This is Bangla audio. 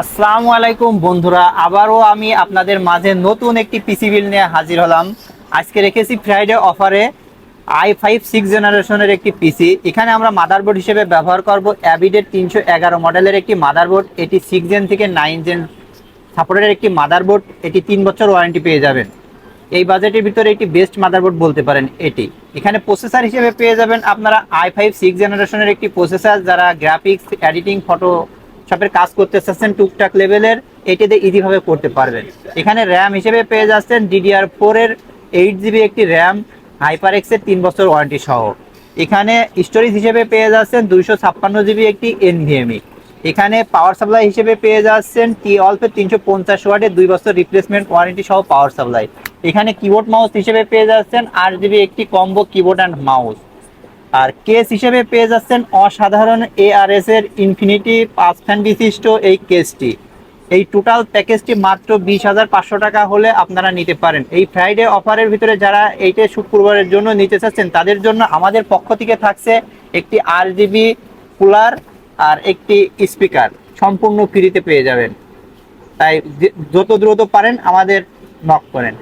আসসালামু আলাইকুম বন্ধুরা, আবারও আমি আপনাদের মাঝে নতুন একটি পিসি বিল নিয়ে হাজির হলাম। আজকে রেখেছি ফ্রাইডে অফারে আই ফাইভ সিক্স জেনারেশনের একটি পিসি এখানে আমরা মাদারবোর্ড হিসেবে ব্যবহার করব অ্যাবিডের তিনশো এগারো মডেলের একটি মাদারবোর্ড এটি সিক্স জেন থেকে নাইন জেন সাপোর্টের একটি মাদারবোর্ড এটি তিন বছর ওয়ারেন্টি পেয়ে যাবেন। এই বাজেটের ভিতরে একটি বেস্ট মাদারবোর্ড বলতে পারেন এটি। এখানে প্রসেসার হিসেবে পেয়ে যাবেন আপনারা আই ফাইভ সিক্স জেনারেশনের একটি প্রসেসার যারা গ্রাফিক্স এডিটিং ফটো সবের কাজ করতে চাচ্ছেন টুকটাক লেভেলের এটিতে ইজিভাবে করতে পারবেন। এখানে র্যাম হিসেবে পেয়ে যাচ্ছেন ডিডিআর ফোর এর এইট জিবি একটি র্যাম হাইপার এক্সের তিন বছর ওয়ারেন্টি সহ। এখানে স্টোরেজ হিসেবে পেয়ে যাচ্ছেন দুইশো ছাপ্পান্ন জিবি একটি এনভিএমই এখানে পাওয়ার সাপ্লাই হিসেবে পেয়ে যাচ্ছেন টি অল্পের তিনশো পঞ্চাশ ওয়াটের দুই বছর রিপ্লেসমেন্ট ওয়ারেন্টি সহ পাওয়ার সাপ্লাই এখানে কিবোর্ড মাউস হিসেবে পেয়ে যাচ্ছেন আট জিবি একটি কম্বো কিবোর্ড অ্যান্ড মাউস আর কেস হিসেবে পেয়ে যাচ্ছেন অসাধারণ এআরএস এর ইনফিনিটি পাঁচ ফ্যান বিশিষ্ট এই কেসটি এই টোটাল প্যাকেজটি মাত্র বিশ হাজার পাঁচশো টাকা হলে আপনারা নিতে পারেন। এই ফ্রাইডে অফারের ভিতরে যারা এইটা শুক্রবারের জন্য নিতে চাচ্ছেন, তাদের জন্য আমাদের পক্ষ থেকে থাকছে একটি আর জিবি কুলার আর একটি স্পিকার সম্পূর্ণ ফ্রিতে পেয়ে যাবেন। তাই যত দ্রুত পারেন আমাদের নক করেন।